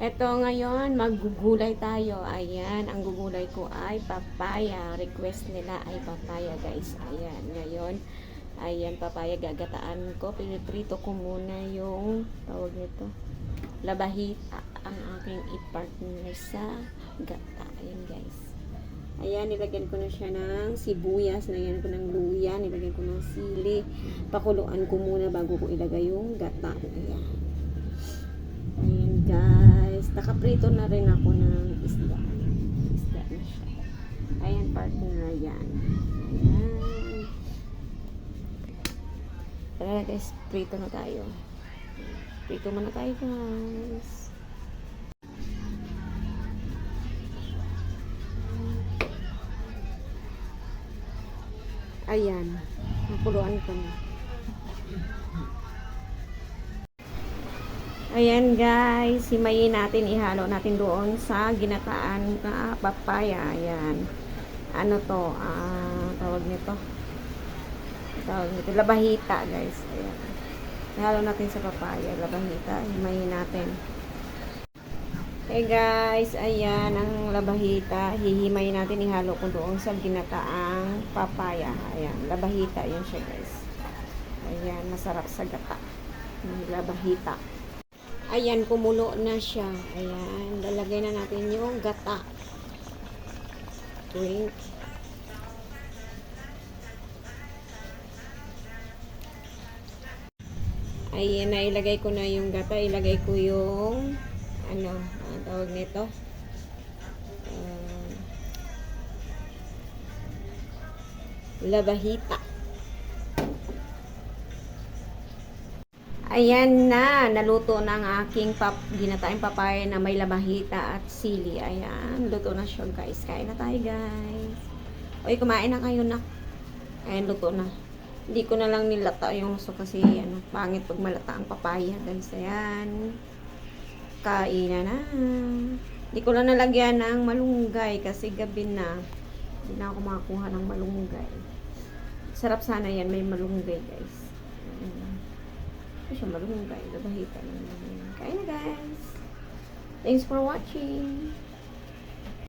Eto ngayon, maggugulay tayo. Ayan, ang gugulay ko ay papaya. Request nila ay papaya, guys. Ayan, ngayon, ayan, papaya gagataan ko. Piniprito ko muna yung, tawag nito, labahita ang aking i-partner sa gata. Ayan, guys. Ayan, nilagyan ko na siya ng sibuyas, nilagyan ko ng luya, nilagyan ko ng sili. Pakuluan ko muna bago ko ilagay yung gata. Ayan. Nakaprito na rin ako ng isda. Isda na siya. Ayan, partner yan. Ayan. Tara guys, prito na tayo. Prito muna tayo guys. Ayan, napuluan ko na. Ayan guys, himayin natin, ihalo natin doon sa ginataan na papaya. Ayan. Ano to? Ah, tawag nito. Tawag nito. Labahita guys. Ayan. Ihalo natin sa papaya. Labahita. Himayin natin. Hey guys, ayan ang labahita. Hihimayin natin, ihalo ko doon sa ginataang papaya. Ayan, labahita yun siya guys. Ayan, masarap sa gata. Labahita. Ayan, kumulo na siya. Ayan, lalagay na natin yung gata. Drink. Ayan, nailagay ko na yung gata. Ilagay ko yung, ano, ang tawag nito. Ah, labahita. Ayan na, naluto na ang aking pap ginataing papaya na may labahita at sili. Ayan, luto na siya guys. Kain na tayo guys. Oy, kumain na kayo na. Ayan, luto na. Hindi ko na lang nilata yung gusto kasi ano, pangit pag malata ang papaya guys. Ayan. Kain na na. Hindi ko lang nalagyan ng malunggay kasi gabi na. Hindi na ako makakuha ng malunggay. Sarap sana yan, may malunggay guys. Ito siya malunggay. Labahita naman. Kain na guys. Thanks for watching.